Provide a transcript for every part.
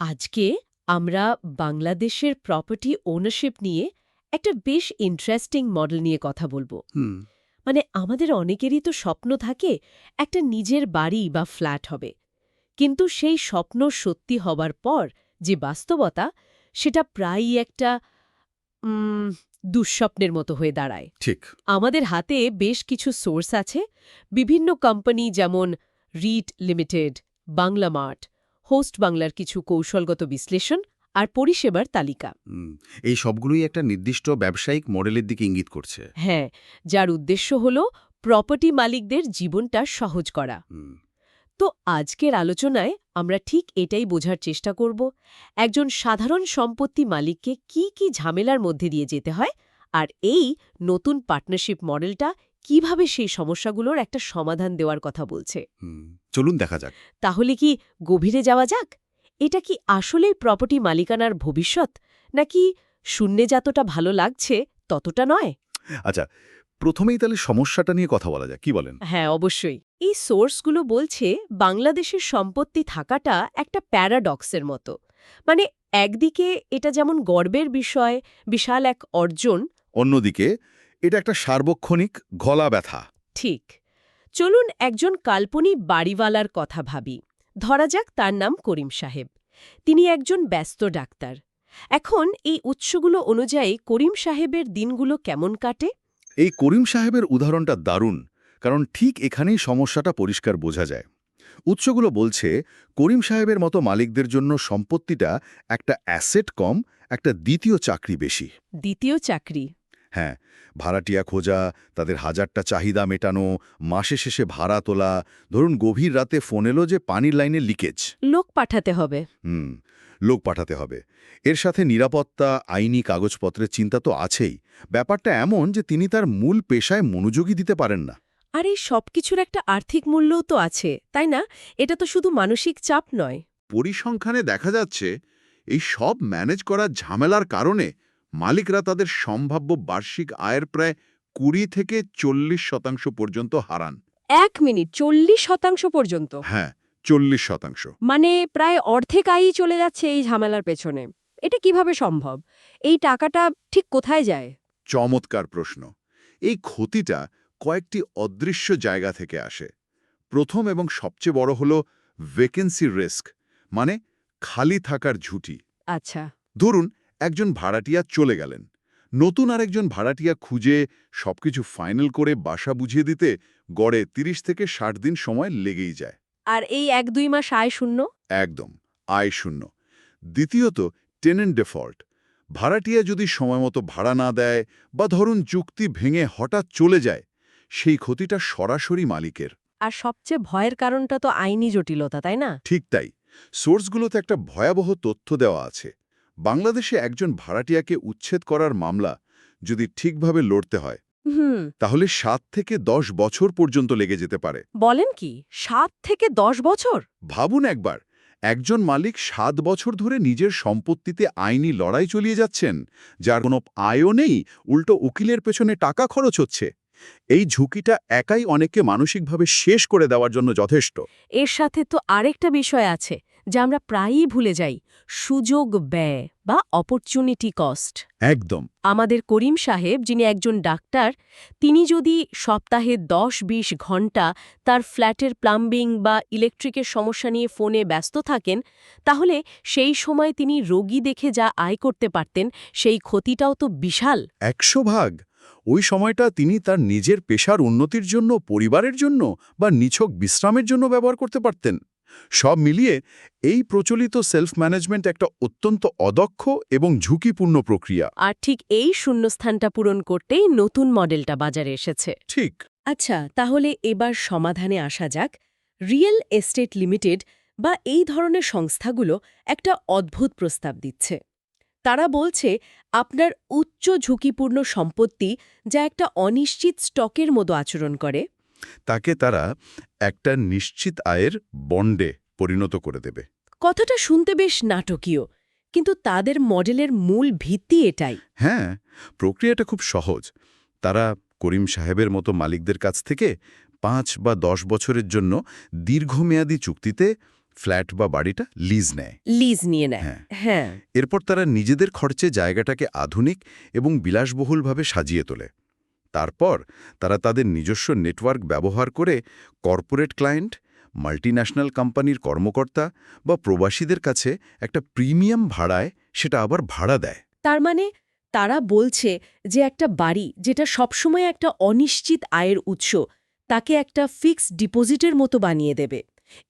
আজকে আমরা বাংলাদেশের প্রপার্টি ওনারশিপ নিয়ে একটা বেশ ইন্টারেস্টিং মডেল নিয়ে কথা বলব। মানে আমাদের অনেকেরই তো স্বপ্ন থাকে একটা নিজের বাড়ি বা ফ্ল্যাট হবে। কিন্তু সেই স্বপ্ন সত্যি হবার পর যে বাস্তবতা সেটা প্রায়ই একটা দুঃস্বপ্নের মতো হয়ে দাঁড়ায়। ঠিক। আমাদের হাতে বেশ কিছু সোর্স আছে। বিভিন্ন কোম্পানি যেমন রিট লিমিটেড বাংলা মার্ট হোস্ট বাংলার কিছু কৌশলগত বিশ্লেষণ আর পরিষেবার তালিকা। এই সবগুলোই একটা নির্দিষ্ট ব্যবসায়িক মডেলের দিকে ইঙ্গিত করছে। হ্যাঁ যার উদ্দেশ্য হল প্রপার্টি মালিকদের জীবনটা সহজ করা। তো আজকের আলোচনায় আমরা ঠিক এটাই বোঝার চেষ্টা করব একজন সাধারণ সম্পত্তি মালিককে কি কি ঝামেলার মধ্যে দিয়ে যেতে হয় আর এই নতুন পার্টনারশিপ মডেলটা কীভাবে সেই সমস্যাগুলোর একটা সমাধান দেওয়ার কথা বলছে? চলুন দেখা যাক। তাহলে কি গভীরে যাওয়া যাক? এটা কি আসলেই প্রপার্টি মালিকানার ভবিষ্যৎ? নাকি শূন্যে যতটা ভালো লাগছে ততটা নয়? আচ্ছা প্রথমেই তাহলে সমস্যাটা নিয়ে কথা বলা যাক কি বলেন? হ্যাঁ অবশ্যই। এই সোর্সগুলো বলছে বাংলাদেশের সম্পত্তি থাকাটা একটা প্যারাডক্সের মতো। মানে একদিকে এটা যেমন গর্বের বিষয় বিশাল এক অর্জন অন্যদিকে এটা একটা সার্বক্ষণিক গলা ব্যথা। ঠিক। চলুন একজন কাল্পনিক বাড়িওয়ালার কথা ভাবি। ধরা যাক তার নাম করিম সাহেব। তিনি একজন ব্যস্ত ডাক্তার। এখন এই উৎসগুলো অনুযায়ী করিম সাহেবের দিনগুলো কেমন কাটে? এই করিম সাহেবের উদাহরণটা দারুণ কারণ ঠিক এখানেই সমস্যাটা পরিষ্কার বোঝা যায়। উৎসগুলো বলছে করিম সাহেবের মতো মালিকদের জন্য সম্পত্তিটা একটা অ্যাসেট কম একটা দ্বিতীয় চাকরি বেশি। দ্বিতীয় চাকরি। হ্যাঁ ভাড়াটিয়া খোঁজা তাদের হাজারটা চাহিদা মেটানো মাসে শেষে ভাড়া তোলা ধরুন গভীর রাতে ফোন এলো যে পানির লাইনে লিকেজ। লোক পাঠাতে হবে। হুম লোক পাঠাতে হবে। এর সাথে নিরাপত্তা আইনি কাগজপত্রের চিন্তা তো আছেই। ব্যাপারটা এমন যে তিনি তার মূল পেশায় মনোযোগী দিতে পারেন না। আর এই সবকিছুর একটা আর্থিক মূল্যও তো আছে তাই না? এটা তো শুধু মানসিক চাপ নয়। পরিসংখ্যানে দেখা যাচ্ছে এই সব ম্যানেজ করার ঝামেলার কারণে মালিকরা তাদের সম্ভাব্য বার্ষিক আয়ের প্রায় কুড়ি থেকে চল্লিশ শতাংশ পর্যন্ত হারান। এক মিনিট চল্লিশ শতাংশ পর্যন্ত? হ্যাঁ চল্লিশ শতাংশ। মানে প্রায় অর্ধেক আয়ই চলে যাচ্ছে এই ঝামেলার পেছনে। এটা কীভাবে সম্ভব? এই টাকাটা ঠিক কোথায় যায়? চমৎকার প্রশ্ন। এই ক্ষতিটা কয়েকটি অদৃশ্য জায়গা থেকে আসে। প্রথম এবং সবচেয়ে বড় হল ভেকেন্সি রিস্ক মানে খালি থাকার ঝুঁটি আচ্ছা। ধরুন একজন ভাড়াটিয়া চলে গেলেন। নতুন আরেকজন ভাড়াটিয়া খুঁজে সবকিছু ফাইনাল করে বাসা বুঝিয়ে দিতে গড়ে ৩০ থেকে ষাট দিন সময় লেগেই যায়। আর এই এক দুই মাস আয় শূন্য? একদম আয় শূন্য। দ্বিতীয়ত টেনেন্ট ডিফল্ট ভাড়াটিয়া যদি সময়মতো ভাড়া না দেয় বা ধরুন চুক্তি ভেঙে হঠাৎ চলে যায় সেই ক্ষতিটা সরাসরি মালিকের। আর সবচেয়ে ভয়ের কারণটা তো আইনি জটিলতা তাই না? ঠিক তাই। সোর্সগুলোতে একটা ভয়াবহ তথ্য দেওয়া আছে। বাংলাদেশে একজন ভাড়াটিয়াকে উচ্ছেদ করার মামলা যদি ঠিকভাবে লড়তে হয় তাহলে সাত থেকে দশ বছর পর্যন্ত লেগে যেতে পারে। বলেন কি? সাত থেকে দশ বছর? ভাবুন একবার একজন মালিক সাত বছর ধরে নিজের সম্পত্তিতে আইনি লড়াই চলিয়ে যাচ্ছেন যার কোনো আয়ও নেই উল্টো উকিলের পেছনে টাকা খরচ হচ্ছে। এই ঝুঁকিটা একাই অনেককে মানসিকভাবে শেষ করে দেওয়ার জন্য যথেষ্ট। এর সাথে তো আরেকটা বিষয় আছে। যা আমরা প্রায়ই ভুলে যাই সুযোগ ব্যয় বা অপরচুনিটি কস্ট একদম। আমাদের করিম সাহেব যিনি একজন ডাক্তার তিনি যদি সপ্তাহে দশ বিশ ঘণ্টা তার ফ্ল্যাটের প্লাম্বিং বা ইলেকট্রিকের সমস্যা নিয়ে ফোনে ব্যস্ত থাকেন তাহলে সেই সময় তিনি রোগী দেখে যা আয় করতে পারতেন সেই ক্ষতিটাও তো বিশাল। একশো ভাগ। ওই সময়টা তিনি তার নিজের পেশার উন্নতির জন্য পরিবারের জন্য বা নিছক বিশ্রামের জন্য ব্যবহার করতে পারতেন। সব মিলিয়ে এই প্রচলিত সেলফ ম্যানেজমেন্ট একটা অত্যন্ত অদক্ষ এবং ঝুঁকিপূর্ণ প্রক্রিয়া। আর ঠিক এই শূন্যস্থানটা পূরণ করতেই নতুন মডেলটা বাজারে এসেছে। ঠিক। আচ্ছা তাহলে এবার সমাধানে আসা যাক। রিয়েল এস্টেট লিমিটেড বা এই ধরনের সংস্থাগুলো একটা অদ্ভুত প্রস্তাব দিচ্ছে। তারা বলছে আপনার উচ্চ ঝুঁকিপূর্ণ সম্পত্তি যা একটা অনিশ্চিত স্টকের মতো আচরণ করে। তাকে তারা একটা নিশ্চিত আয়ের বন্ডে পরিণত করে দেবে। কথাটা শুনতে বেশ নাটকীয় কিন্তু তাদের মডেলের মূল ভিত্তি এটাই। হ্যাঁ প্রক্রিয়াটা খুব সহজ। তারা করিম সাহেবের মতো মালিকদের কাছ থেকে পাঁচ বা দশ বছরের জন্য দীর্ঘমেয়াদী চুক্তিতে ফ্ল্যাট বা বাড়িটা লিজ নেয়। লিজ নিয়ে নেয়। হ্যাঁ। হ্যাঁ। এরপর তারা নিজেদের খরচে জায়গাটাকে আধুনিক এবং বিলাসবহুলভাবে সাজিয়ে তোলে। তারপর তারা তাদের নিজস্ব নেটওয়ার্ক ব্যবহার করে কর্পোরেট ক্লায়েন্ট মাল্টিন্যাশনাল কোম্পানির কর্মকর্তা বা প্রবাসীদের কাছে একটা প্রিমিয়াম ভাড়ায় সেটা আবার ভাড়া দেয়। তার মানে তারা বলছে যে একটা বাড়ি যেটা সবসময় একটা অনিশ্চিত আয়ের উৎস তাকে একটা ফিক্সড ডিপোজিটের মতো বানিয়ে দেবে।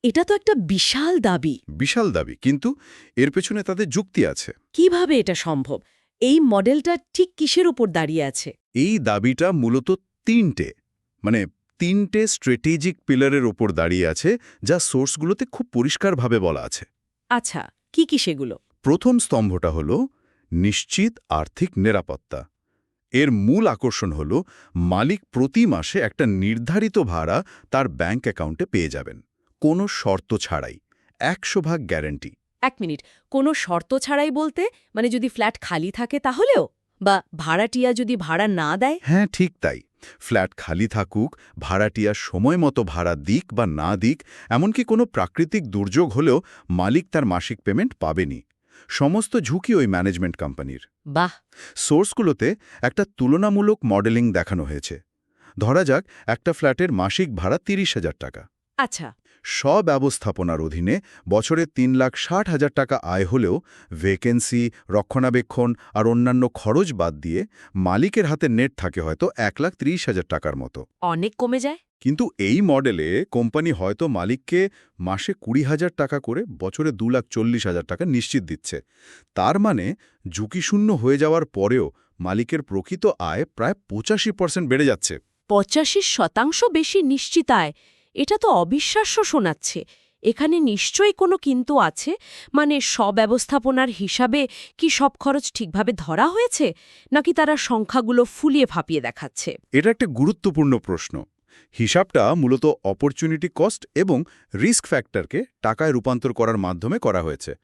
এটা তো একটা বিশাল দাবি। বিশাল দাবি কিন্তু এর পেছনে তাদের যুক্তি আছে। কীভাবে এটা সম্ভব? এই মডেলটা ঠিক কিসের উপর দাঁড়িয়ে আছে? এই দাবিটা মূলত তিনটে মানে তিনটে স্ট্র্যাটেজিক পিলারের ওপর দাঁড়িয়ে আছে যা সোর্সগুলোতে খুব পরিষ্কারভাবে বলা আছে। আচ্ছা কি কি সেগুলো? প্রথম স্তম্ভটা হল নিশ্চিত আর্থিক নিরাপত্তা। এর মূল আকর্ষণ হল মালিক প্রতি মাসে একটা নির্ধারিত ভাড়া তার ব্যাংক অ্যাকাউন্টে পেয়ে যাবেন। কোনো শর্ত ছাড়াই। একশো ভাগ গ্যারেন্টি এক মিনিট। কোনো শর্ত ছাড়াই বলতে মানে যদি ফ্ল্যাট খালি থাকে তাহলেও? বা ভাড়াটিয়া যদি ভাড়া না দেয়? হ্যাঁ ঠিক তাই। ফ্ল্যাট খালি থাকুক ভাড়াটিয়া সময় মতো ভাড়া দিক বা না দিক এমনকি কোনো প্রাকৃতিক দুর্যোগ হলেও মালিক তার মাসিক পেমেন্ট পাবেনি। সমস্ত ঝুঁকি ওই ম্যানেজমেন্ট কোম্পানির। বাহ! সোর্সগুলোতে একটা তুলনামূলক মডেলিং দেখানো হয়েছে। ধরা যাক একটা ফ্ল্যাটের মাসিক ভাড়া তিরিশ হাজার টাকা। আচ্ছা। স্বব্যবস্থাপনার অধীনে বছরে তিন লাখ ষাট হাজার টাকা আয় হলেও ভেকেন্সি রক্ষণাবেক্ষণ আর অন্যান্য খরচ বাদ দিয়ে মালিকের হাতে নেট থাকে হয়তো এক লাখ ত্রিশ হাজার টাকার মতো। অনেক কমে যায়? কিন্তু এই মডেলে কোম্পানি হয়তো মালিককে মাসে কুড়ি হাজার টাকা করে বছরে দু লাখ চল্লিশ হাজার টাকা নিশ্চিত দিচ্ছে। তার মানে ঝুঁকিশূন্য হয়ে যাওয়ার পরেও মালিকের প্রকৃত আয় প্রায় পঁচাশি পার্সেন্ট বেড়ে যাচ্ছে। পঁচাশি শতাংশ বেশি নিশ্চিতায় এটা তো অবিশ্বাস্য শোনাচ্ছে। এখানে নিশ্চয়ই কোনো কিন্তু আছে? মানে সব্যবস্থাপনার হিসাবে কি সব খরচ ঠিকভাবে ধরা হয়েছে? নাকি তারা সংখ্যাগুলো ফুলিয়ে ফাঁপিয়ে দেখাচ্ছে? এটা একটা গুরুত্বপূর্ণ প্রশ্ন। হিসাবটা মূলত অপরচুনিটি কস্ট এবং রিস্ক ফ্যাক্টরকে টাকায় রূপান্তর করার মাধ্যমে করা হয়েছে।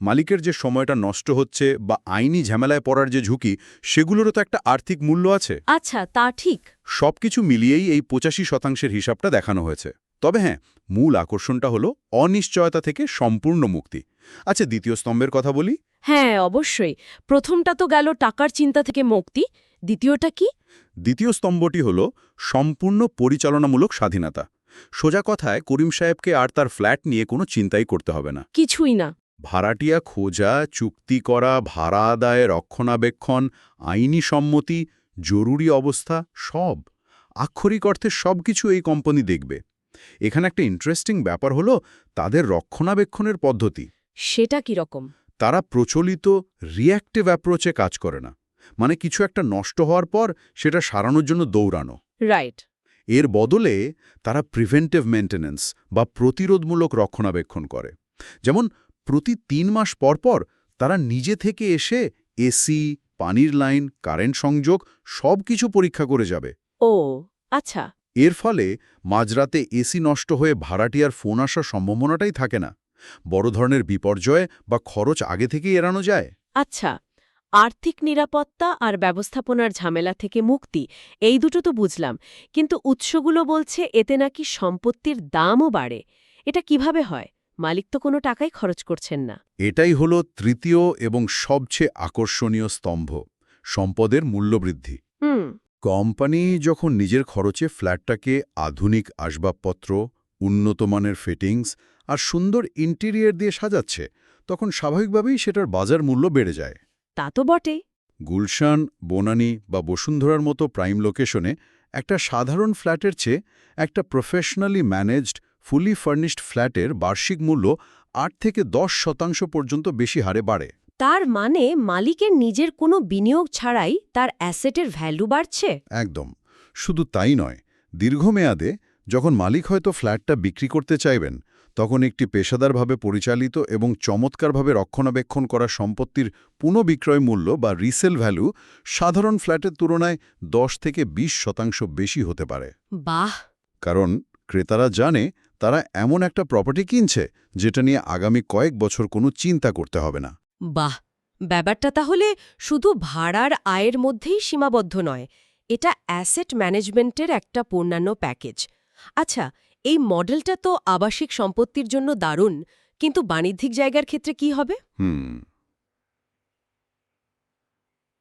মালিকের যে সময়টা নষ্ট হচ্ছে বা আইনি ঝামেলায় পড়ার যে ঝুঁকি সেগুলোরও তো একটা আর্থিক মূল্য আছে। আচ্ছা তা ঠিক। সবকিছু মিলিয়েই এই পঁচাশি শতাংশের হিসাবটা দেখানো হয়েছে। তবে হ্যাঁ মূল আকর্ষণটা হলো অনিশ্চয়তা থেকে সম্পূর্ণ মুক্তি। আচ্ছা দ্বিতীয় স্তম্ভের কথা বলি। হ্যাঁ অবশ্যই। প্রথমটা তো গেল টাকার চিন্তা থেকে মুক্তি দ্বিতীয়টা কি? দ্বিতীয় স্তম্ভটি হল সম্পূর্ণ পরিচালনামূলক স্বাধীনতা। সোজা কথায় করিম সাহেবকে আর তার ফ্ল্যাট নিয়ে কোনো চিন্তাই করতে হবে না। কিছুই না। ভাড়াটিয়া খোঁজা চুক্তি করা ভাড়া আদায় রক্ষণাবেক্ষণ আইনি সম্মতি জরুরি অবস্থা সব। আক্ষরিক অর্থে সব কিছু এই কোম্পানি দেখবে। এখানে একটা ইন্টারেস্টিং ব্যাপার হলো তাদের রক্ষণাবেক্ষণের পদ্ধতি। সেটা কি রকম? তারা প্রচলিত রিঅ্যাক্টিভ অ্যাপ্রোচে কাজ করে না। মানে কিছু একটা নষ্ট হওয়ার পর সেটা সারানোর জন্য দৌড়ানো। রাইট এর বদলে তারা প্রিভেন্টিভ মেনটেন্যান্স বা প্রতিরোধমূলক রক্ষণাবেক্ষণ করে। যেমন প্রতি তিন মাস পর পর তারা নিজে থেকে এসে এসি পানির লাইন কারেন্ট সংযোগ সব কিছু পরীক্ষা করে যাবে। ও আচ্ছা। এর ফলে মাঝরাতে এসি নষ্ট হয়ে ভাড়াটিয়ার ফোন আসার সম্ভাবনাটাই থাকে না। বড় ধরনের বিপর্যয় বা খরচ আগে থেকেই এড়ানো যায়। আচ্ছা আর্থিক নিরাপত্তা আর ব্যবস্থাপনার ঝামেলা থেকে মুক্তি এই দুটো তো বুঝলাম কিন্তু উৎসগুলো বলছে এতে নাকি সম্পত্তির দামও বাড়ে। এটা কীভাবে হয়? মালিক তো কোনো টাকাই খরচ করছেন না। এটাই হলো তৃতীয় এবং সবচেয়ে আকর্ষণীয় স্তম্ভ সম্পদের মূল্যবৃদ্ধি। কোম্পানি যখন নিজের খরচে ফ্ল্যাটটাকে আধুনিক আসবাবপত্র উন্নতমানের ফিটিংস আর সুন্দর ইন্টেরিয়ার দিয়ে সাজাচ্ছে তখন স্বাভাবিকভাবেই সেটার বাজার মূল্য বেড়ে যায়। তা তো বটে। গুলশান বনানী বা বসুন্ধরার মতো প্রাইম লোকেশনে একটা সাধারণ ফ্ল্যাটের চেয়ে একটা প্রফেশনালি ম্যানেজড ফুলি ফার্নিশড ফ্ল্যাটের বার্ষিক মূল্য আট থেকে দশ শতাংশ পর্যন্ত বেশি হারে বাড়ে। তার মানে মালিকের নিজের কোনো বিনিয়োগ ছাড়াই তার অ্যাসেটের ভ্যালু বাড়ছে? একদম। শুধু তাই নয় দীর্ঘমেয়াদে যখন মালিক হয়তো ফ্ল্যাটটা বিক্রি করতে চাইবেন তখন একটি পেশাদারভাবে পরিচালিত এবং চমৎকারভাবে রক্ষণাবেক্ষণ করা সম্পত্তির পুনঃবিক্রয় মূল্য বা রিসেল ভ্যালু সাধারণ ফ্ল্যাটের তুলনায় 10 থেকে ২০ শতাংশ বেশি হতে পারে। বাহ! কারণ ক্রেতারা জানে তারা এমন একটা প্রপার্টি কিনছে যেটা নিয়ে আগামী কয়েক বছর কোনো চিন্তা করতে হবে না। বাহ! ব্যাপারটা তাহলে শুধু ভাড়ার আয়ের মধ্যেই সীমাবদ্ধ নয় এটা অ্যাসেট ম্যানেজমেন্টের একটা পূর্ণান্য প্যাকেজ আচ্ছা এই মডেলটা তো আবাসিক সম্পত্তির জন্য দারুণ কিন্তু বাণিজ্যিক জায়গার ক্ষেত্রে কি হবে? হুম।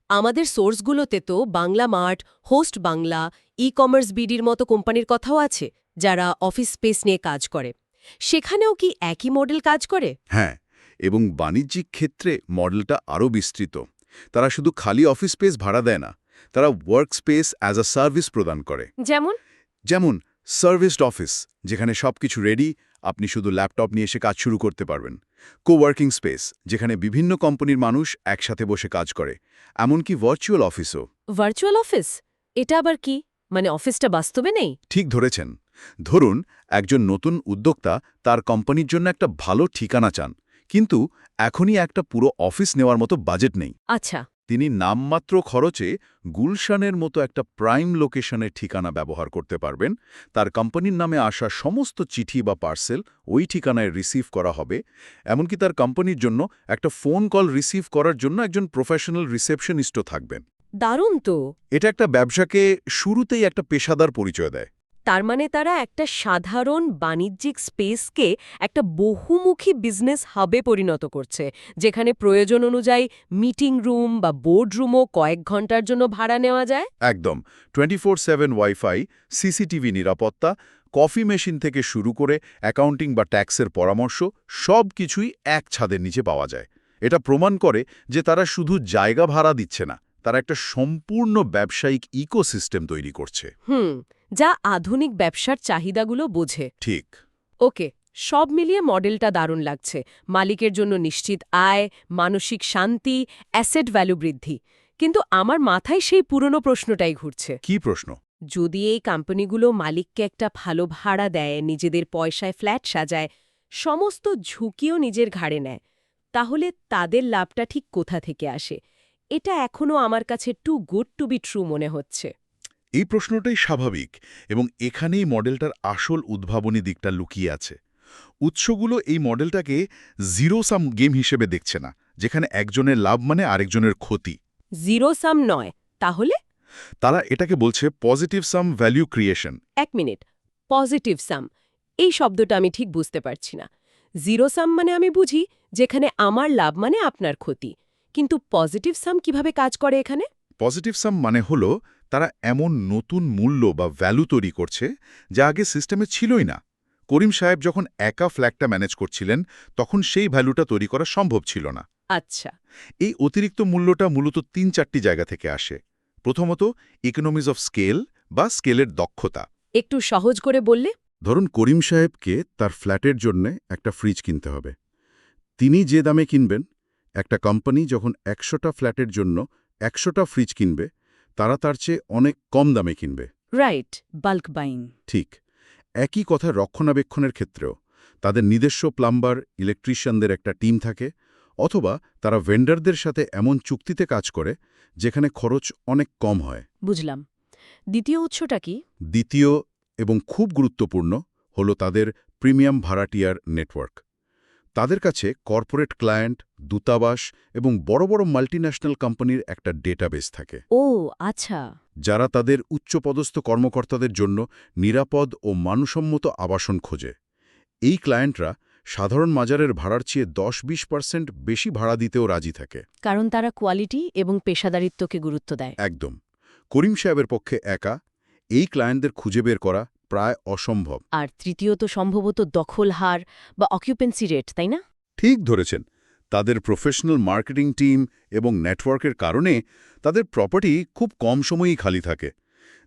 আমাদের সোর্সগুলোতে তো Bangla Mart Host Bangla e commerce বিডির মতো কোম্পানির কথাও আছে। যারা অফিস স্পেস নিয়ে কাজ করে। সেখানেও কি একই মডেল কাজ করে? হ্যাঁ এবং বাণিজ্যিক ক্ষেত্রে মডেলটা আরও বিস্তৃত। তারা শুধু খালি অফিস স্পেস ভাড়া দেয় না তারা work space as a service প্রদান করে। যেমন? যেমন সার্ভিসড অফিস যেখানে সবকিছু রেডি আপনি শুধু ল্যাপটপ নিয়ে এসে কাজ শুরু করতে পারবেন। কোওয়ার্কিং স্পেস যেখানে বিভিন্ন কোম্পানির মানুষ একসাথে বসে কাজ করে এমনকি ভার্চুয়াল অফিসও ভার্চুয়াল অফিস এটা আবার কি? মানে অফিসটা বাস্তবে নেই? ঠিক ধরেছেন। ধরুন একজন নতুন উদ্যোক্তা তার কোম্পানির জন্য একটা ভালো ঠিকানা চান কিন্তু এখনই একটা পুরো অফিস নেওয়ার মতো বাজেট নেই। আচ্ছা। তিনি নামমাত্র খরচে গুলশানের মতো একটা প্রাইম লোকেশনের ঠিকানা ব্যবহার করতে পারবেন। তার কোম্পানির নামে আসা সমস্ত চিঠি বা পার্সেল ওই ঠিকানায় রিসিভ করা হবে। এমনকি তার কোম্পানির জন্য একটা ফোন কল রিসিভ করার জন্য একজন প্রফেশনাল রিসেপশনিস্টও থাকবেন। দারুণ তো। এটা একটা ব্যবসাকে শুরুতেই একটা পেশাদার পরিচয় দেয়। তার মানে তারা একটা সাধারণ বাণিজ্যিক স্পেসকে একটা বহুমুখী বিজনেস হাবে পরিণত করছে যেখানে প্রয়োজন অনুযায়ী মিটিং রুম বা বোর্ড রুমও কয়েক ঘণ্টার জন্য ভাড়া নেওয়া যায়। একদম। Twenty four seven WiFi CCTV নিরাপত্তা কফি মেশিন থেকে শুরু করে অ্যাকাউন্টিং বা ট্যাক্সের পরামর্শ সব কিছুই এক ছাদের নিচে পাওয়া যায়। এটা প্রমাণ করে যে তারা শুধু জায়গা ভাড়া দিচ্ছে না তারা একটা সম্পূর্ণ ব্যবসায়িক ইকোসিস্টেম তৈরি করছে। হুম যা আধুনিক ব্যবসার চাহিদাগুলো বোঝে। ঠিক। ওকে সব মিলিয়ে মডেলটা দারুণ লাগছে। মালিকের জন্য নিশ্চিত আয় মানসিক শান্তি অ্যাসেট ভ্যালু বৃদ্ধি। কিন্তু আমার মাথায় সেই পুরনো প্রশ্নটাই ঘুরছে। কি প্রশ্ন? যদি এই কোম্পানিগুলো মালিককে একটা ভালো ভাড়া দেয় নিজেদের পয়সায় ফ্ল্যাট সাজায় সমস্ত ঝুঁকিও নিজের ঘাড়ে নেয় তাহলে তাদের লাভটা ঠিক কোথা থেকে আসে? এটা এখনও আমার কাছে too good to be true মনে হচ্ছে। এই প্রশ্নটাই স্বাভাবিক এবং এখানেই মডেলটার আসল উদ্ভাবনী দিকটা লুকিয়ে আছে। উৎসগুলো এই মডেলটাকে জিরো সাম গেম হিসেবে দেখছে না যেখানে একজনের লাভ মানে আরেকজনের ক্ষতি। জিরো সাম নয় তাহলে? তারা এটাকে বলছে পজিটিভ সাম ভ্যালু ক্রিয়েশন এক মিনিট পজিটিভ সাম এই শব্দটা আমি ঠিক বুঝতে পারছি না। জিরো সাম মানে আমি বুঝি যেখানে আমার লাভ মানে আপনার ক্ষতি। কিন্তু পজিটিভ সাম কীভাবে কাজ করে এখানে? পজিটিভ সাম মানে হলো তারা এমন নতুন মূল্য বা ভ্যালু তৈরি করছে যা আগে সিস্টেমে ছিলই না। করিম সাহেব যখন একা ফ্ল্যাগটা ম্যানেজ করছিলেন তখন সেই ভ্যালুটা তৈরি করা সম্ভব ছিল না। আচ্ছা। এই অতিরিক্ত মূল্যটা মূলত তিন চারটি জায়গা থেকে আসে। প্রথমত ইকোনমিজ অফ স্কেল বা স্কেলের দক্ষতা। একটু সহজ করে বললে? ধরুন করিম সাহেবকে তার ফ্ল্যাটের জন্যে একটা ফ্রিজ কিনতে হবে। তিনি যে দামে কিনবেন একটা কোম্পানি যখন একশোটা ফ্ল্যাটের জন্য একশোটা ফ্রিজ কিনবে তারা তার চেয়ে অনেক কম দামে কিনবে। রাইট বাল্ক বাইং ঠিক একই কথা রক্ষণাবেক্ষণের ক্ষেত্রেও। তাদের নিজস্ব প্লাম্বার ইলেকট্রিশিয়ানদের একটা টিম থাকে অথবা তারা ভেন্ডারদের সাথে এমন চুক্তিতে কাজ করে যেখানে খরচ অনেক কম হয়। বুঝলাম। দ্বিতীয় উৎসটা কি? দ্বিতীয় এবং খুব গুরুত্বপূর্ণ হল তাদের প্রিমিয়াম ভাড়াটিয়ার নেটওয়ার্ক। তাদের কাছে কর্পোরেট ক্লায়েন্ট দূতাবাস এবং বড় বড় মাল্টিন্যাশনাল কোম্পানির একটা ডেটাবেস থাকে। ও আচ্ছা। যারা তাদের উচ্চপদস্থ কর্মকর্তাদের জন্য নিরাপদ ও মানসম্মত আবাসন খোঁজে। এই ক্লায়েন্টরা সাধারণ মাজারের ভাড়ার চেয়ে দশ বিশ পার্সেন্ট বেশি ভাড়া দিতেও রাজি থাকে। কারণ তারা কোয়ালিটি এবং পেশাদারিত্বকে গুরুত্ব দেয়। একদম। করিম সাহেবের পক্ষে একা এই ক্লায়েন্টদের খুঁজে বের করা প্রায় অসম্ভব। আর তৃতীয়ত সম্ভবত দখল হার বা অকিউপেন্সি রেট তাই না? ঠিক ধরেছেন। তাদের প্রফেশনাল মার্কেটিং টিম এবং নেটওয়ার্কের কারণে তাদের প্রপার্টি খুব কম সময়ই খালি থাকে।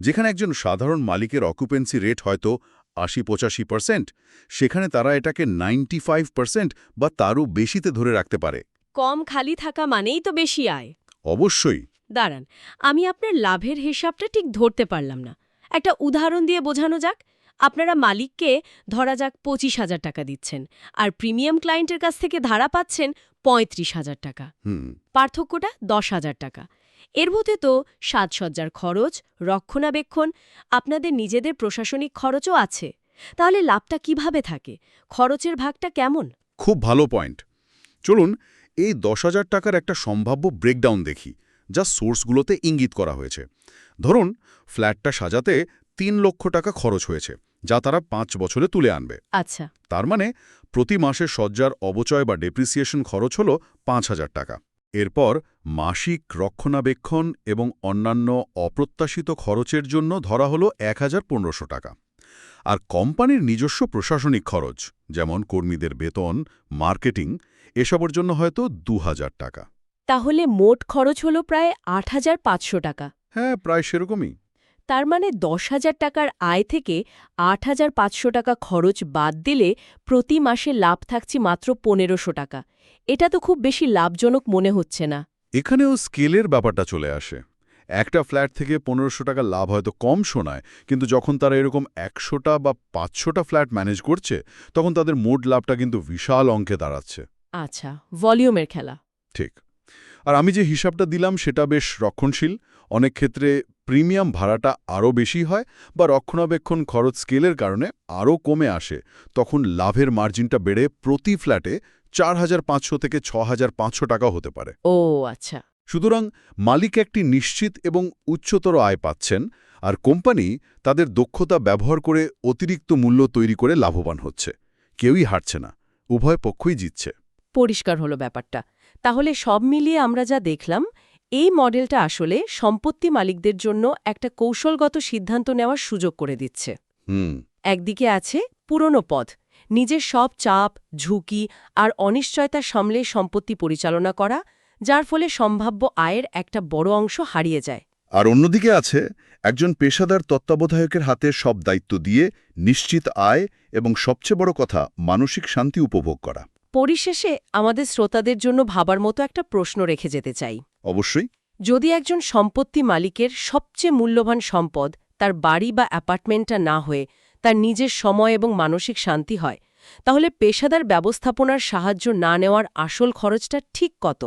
যেখানে একজন সাধারণ মালিকের অকুপেন্সি রেট হয়তো আশি পঁচাশি পার্সেন্ট সেখানে তারা এটাকে নাইনটি ফাইভ পার্সেন্ট বা তারও বেশিতে ধরে রাখতে পারে। কম খালি থাকা মানেই তো বেশি আয়। অবশ্যই। দাঁড়ান আমি আপনার লাভের হিসাবটা ঠিক ধরতে পারলাম না। একটা উদাহরণ দিয়ে বোঝানো যাক। আপনারা মালিককে ধরা যাক পঁচিশ হাজার টাকা দিচ্ছেন আর প্রিমিয়াম ক্লায়েন্টের কাছ থেকে ধারা পাচ্ছেন পঁয়ত্রিশ হাজার টাকা। হুম। পার্থক্যটা দশ হাজার টাকা। এর মধ্যে তো সাজসজ্জার খরচ রক্ষণাবেক্ষণ আপনাদের নিজেদের প্রশাসনিক খরচও আছে। তাহলে লাভটা কীভাবে থাকে? খরচের ভাগটা কেমন? খুব ভালো পয়েন্ট। চলুন এই দশ হাজার টাকার একটা সম্ভাব্য ব্রেকডাউন দেখি যা সোর্সগুলোতে ইঙ্গিত করা হয়েছে। ধরুন ফ্ল্যাটটা সাজাতে তিন লক্ষ টাকা খরচ হয়েছে যা তারা পাঁচ বছরে তুলে আনবে। আচ্ছা। তার মানে প্রতি মাসে সজ্জার অবচয় বা ডেপ্রিসিয়েশন খরচ হল পাঁচ হাজার টাকা। এরপর মাসিক রক্ষণাবেক্ষণ এবং অন্যান্য অপ্রত্যাশিত খরচের জন্য ধরা হলো এক পনেরোশো টাকা। আর কোম্পানির নিজস্ব প্রশাসনিক খরচ যেমন কর্মীদের বেতন মার্কেটিং এসবের জন্য হয়তো দু হাজার টাকা। তাহলে মোট খরচ হলো প্রায় আট হাজার পাঁচশো টাকা। হ্যাঁ প্রায় সেরকমই। তার মানে দশ হাজার টাকার আয় থেকে আট হাজার পাঁচশো টাকা খরচ বাদ দিলে প্রতি মাসে লাভ থাকছে মাত্র পনেরোশো টাকা। এটা তো খুব বেশি লাভজনক মনে হচ্ছে না। এখানেও স্কেলের ব্যাপারটা চলে আসে। একটা ফ্ল্যাট থেকে পনেরোশো টাকা লাভ হয়তো কম শোনায় কিন্তু যখন তারা এরকম একশোটা বা পাঁচশোটা ফ্ল্যাট ম্যানেজ করছে তখন তাদের মোট লাভটা কিন্তু বিশাল অঙ্কে দাঁড়াচ্ছে। আচ্ছা ভলিউমের খেলা। ঠিক। আর আমি যে হিসাবটা দিলাম সেটা বেশ রক্ষণশীল। অনেক ক্ষেত্রে প্রিমিয়াম ভাড়াটা আরও বেশি হয় বা রক্ষণাবেক্ষণ খরচ স্কেলের কারণে আরও কমে আসে। তখন লাভের মার্জিনটা বেড়ে প্রতি ফ্ল্যাটে চার হাজার পাঁচশো থেকে ছ হাজার পাঁচশো টাকা হতে পারে। ও আচ্ছা। সুতরাং মালিক একটি নিশ্চিত এবং উচ্চতর আয় পাচ্ছেন আর কোম্পানি তাদের দক্ষতা ব্যবহার করে অতিরিক্ত মূল্য তৈরি করে লাভবান হচ্ছে। কেউই হারছে না উভয় পক্ষই জিতছে। পরিষ্কার হলো ব্যাপারটা। তাহলে সব মিলিয়ে আমরা যা দেখলাম এই মডেলটা আসলে সম্পত্তি মালিকদের জন্য একটা কৌশলগত সিদ্ধান্ত নেওয়ার সুযোগ করে দিচ্ছে। হুম। একদিকে আছে পুরনো পথ নিজের সব চাপ ঝুঁকি আর অনিশ্চয়তা সামলে সম্পত্তি পরিচালনা করা যার ফলে সম্ভাব্য আয়ের একটা বড় অংশ হারিয়ে যায়। আর অন্যদিকে আছে একজন পেশাদার তত্ত্বাবধায়কের হাতে সব দায়িত্ব দিয়ে নিশ্চিত আয় এবং সবচেয়ে বড় কথা মানসিক শান্তি উপভোগ করা। পরিশেষে আমাদের শ্রোতাদের জন্য ভাবার মতো একটা প্রশ্ন রেখে যেতে চাই। অবশ্যই। যদি একজন সম্পত্তি মালিকের সবচেয়ে মূল্যবান সম্পদ তার বাড়ি বা অ্যাপার্টমেন্টটা না হয়ে তার নিজের সময় এবং মানসিক শান্তি হয় তাহলে পেশাদার ব্যবস্থাপনার সাহায্য না নেওয়ার আসল খরচটা ঠিক কত?